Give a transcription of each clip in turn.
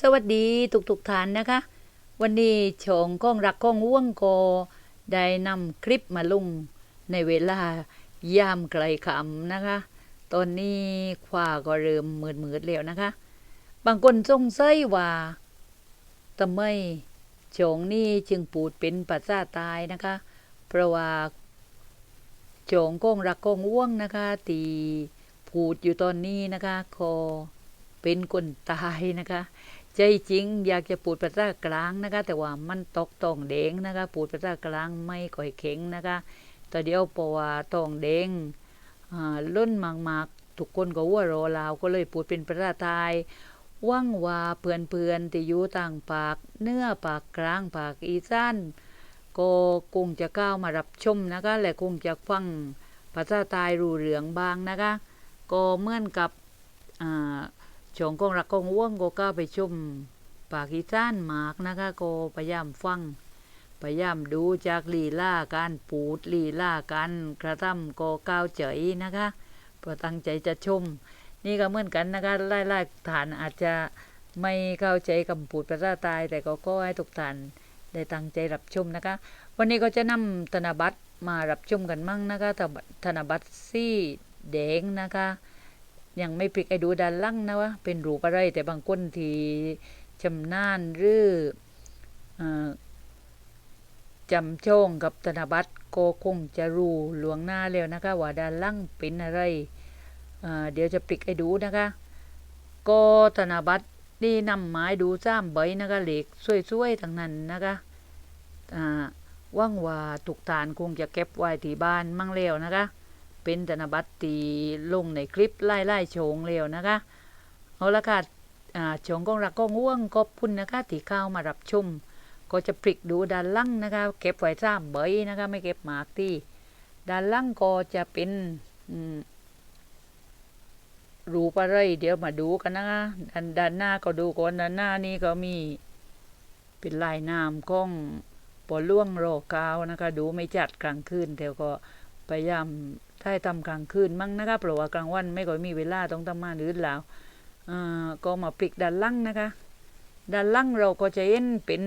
สวัสดีทุกๆท่านนะคะ วันนี้ชงก้องรักก้องว่วงโกได้นำคลิปมาลงในเวลายามไกลคำนะคะ ตอนนี้ขวาก็เริ่มมืดมืดแล้วนะคะ บางคนสงสัยว่าทำไมชงนี่จึงปูดเป็นปัสษาตายนะคะ เพราะว่าชงก้องรักก้องว่วงนะคะตีพูดอยู่ตอนนี้นะคะคอเป็นคนตายนะคะ ใจจริงอยากจะปูดภาษากลางนะคะ แต่ว่ามันตกตองแดงนะคะ ปูดภาษากลางไม่ก่อยเข็งนะคะแต่เดียวเพราะว่าตองแดงอ่าล้นมากทุกคนก็ว่ารอลาวก็เลยปูดเป็นภาษาไทยว่างว่าเพื่อนเพื่อนๆที่อยู่ต่างปาก เนื้อปากกลางปากอีสานก็คงจะก้าวมารับชมนะคะ และคงจะฟังภาษาไทยรู้เรื่องบางนะคะ ก็เหมือนกับอ่า ชงกงรักกงว่วงก็ก้าไปชมปากีสถานหมากนะคะก็พยายามฟังพยายามดูจากลีลาการปูดลีลาการกระทำก็ก้าวเฉยนะคะเพราะตั้งใจจะชม นี่ก็เหมือนกันนะคะไล่ๆฐานอาจจะไม่เข้าใจคำพูดภาษาตาย แต่ก็ก็ให้ทุกท่านได้ตั้งใจรับชมนะคะ วันนี้ก็จะนำธนบัตรมารับชมกันมั่งนะคะธนบัตรซี่แดงนะคะ ยังไม่พลิกไอ้ดูด้านล่างนะว่าเป็นรูปอะไรแต่บางคนที่ชำนาญหรืออจำโชงกับธนบัตรก็คงจะรู้หลวงหน้าแล้วนะคะ ว่าด้านล่างเป็นอะไรเเดี๋ยวจะพลิกไอ้ดูนะคะ ก็ธนบัตรนี่นำไม้ดูซ้ำใบนะคะเหล็กสวยๆทั้งนั้นนะคะว่างว่าทุกฐานคงจะเก็บไว้ที่บ้านมั่งแล้วนะคะ เป็นธนบัตรตีลงในคลิปไล่ไล่โฉงเร็วนะคะเอาละค่ะโฉงกองรักกองว่วงก็พุ่นนะคะที่เข้ามารับชมก็จะพลิกดูด้านล่างนะคะ เก็บไว้ซ้ำใบนะคะไม่เก็บหมากที่ด้านล่างก็จะเป็นรูปอะไรเดี๋ยวมาดูกันนะคะด้านด้านหน้าก็ดูก่อนด้านหน้านี่ก็มี เป็นลายน้ำก้องปอล่วงโรกาวนะคะ ดูไม่จัดกลางคืนแต่ก็พยายาม ถ้าให้ทำกลางคืนมั่งนะคะเพราะว่ากลางวันไม่ค่อยมีเวลาต้องทำงานอื่นแล้วอ่าก็มาพลิกด้านล่างนะคะ ด้านล่างเราก็จะเห็นเป็น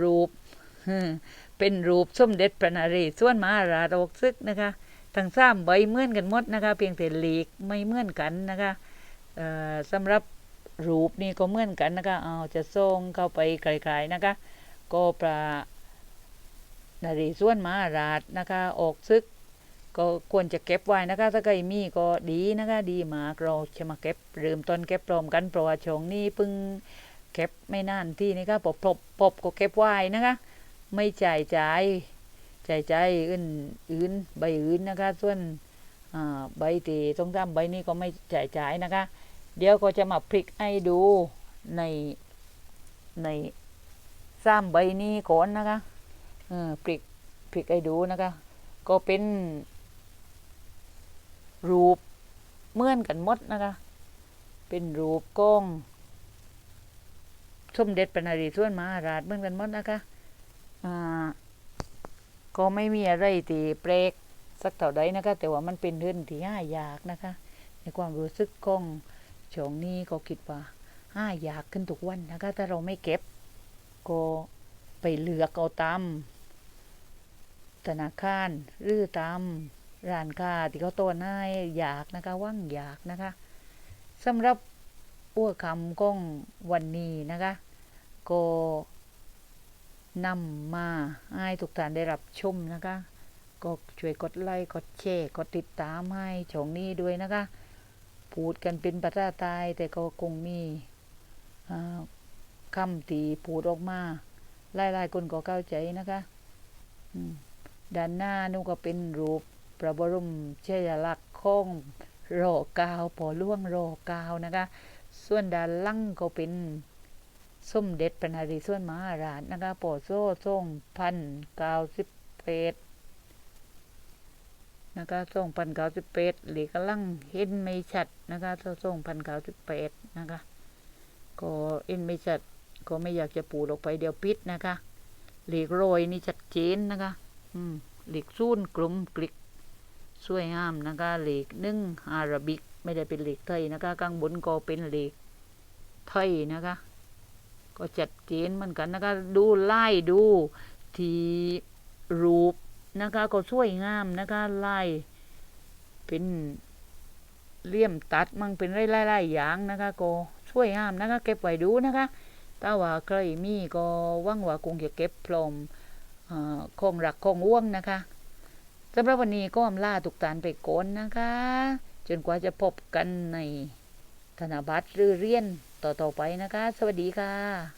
รูป เป็นรูปส้มเด็จพระนเรศวรมหาราชออกซึกนะคะทั้งสามใบเหมือนกันหมดนะคะ เพียงแต่หลีกไม่เหมือนกันนะคะสำหรับรูปนี่ก็เหมือนกันนะคะเอาจะส่งเข้าไปไกลๆนะคะ ก็พระนเรศวรมหาราชนะคะ ออกซึก ก็ควรจะเก็บไว้นะคะถ้าใครมีก็ดีนะคะดีมากเราจะมาเก็บเริ่มต้นเก็บพร้อมกันเพราะว่าช่วงนี้เพิ่งเก็บไม่นานที่นี่ก็ปบปบปบก็เก็บไว้นะคะ ไม่จ่ายจ่ายจ่ายจ่ายอื่นอื่นใบอื่นนะคะ ส่วนอ่าใบตีต้องทำใบนี้ก็ไม่จ่ายจ่ายนะคะ เดี๋ยวก็จะมาพลิกให้ดูในในซ้ำใบนี้ก่อนนะคะเออพลิกพลิกให้ดูนะคะ ก็เป็น รูปเหมือนกันหมดนะคะ เป็นรูปกล้องสมเด็จพระนเรศวรมหาราชเหมือนกันหมดนะคะอ่าก็ไม่มีอะไรตีเปรกสักเท่าใดนะคะ แต่ว่ามันเป็นเรื่องที่ห้ายากนะคะ ในความรู้สึกของช่วงนี้ก็คิดว่าห้ายากขึ้นทุกวันนะคะ ถ้าเราไม่เก็บ ก็ไปเลือกเอาตามธนาคารหรือตาม ร้านค้าที่เขาตัวน้ายอยากนะคะว่างอยากนะคะสำหรับอ้วคำก้องวันนี้นะคะก็นำมาให้ทุกท่านได้รับชมนะคะ ก็ช่วยกดไลค์กดแชร์กดติดตามให้ช่องนี้ด้วยนะคะ พูดกันเป็นภาษาใต้แต่ก็คงมีคำตีพูดออกมาหลายๆคนก็เข้าใจนะคะด้านหน้านูก็เป็นรูป พระบรมเชยลักษณ์ของรอกาวปอล่วงรอกาวนะคะ ส่วนด้านล่างก็เป็นส้มเด็จพระนเรศวรมหาราชนะคะปอโซ่ทรงพันเก้าสิบเอ็ดนะคะทรงพันเก้าสิบเอ็ดหรือกำลังเห็นไม่ชัดนะคะทรงพันเก้าสิบแปดนะคะก็เห็นไม่ชัดก็ไม่อยากจะปูดออกไปเดี๋ยวปิดนะคะ หลีกโรยนี่ชัดเจนนะคะ อืมหลีกซูนกลมกลิก สวยงามนะคะเหล็กนึ่งอาราบิกไม่ได้เป็นเหล็กไทยนะคะข้างบนก็เป็นเหล็กไทยนะคะ ก็จัดเจนเหมือนกันนะคะ ดูไล่ดูที่รูปนะคะ ก็สวยงามนะคะไล่เป็นเลี่ยมตัดมั่งเป็นไล่ๆๆอย่างนะคะก็สวยงามนะคะเก็บไว้ดูนะคะถ้าว่าใครมีก็หวังว่าคงจะเก็บพรอมออของรักของว่วงนะคะ สำหรับวันนี้ก็อำลาทุกท่านไปก่อนนะคะ จนกว่าจะพบกันในธนบัตรหรือเรียนต่อๆไปนะคะ สวัสดีค่ะ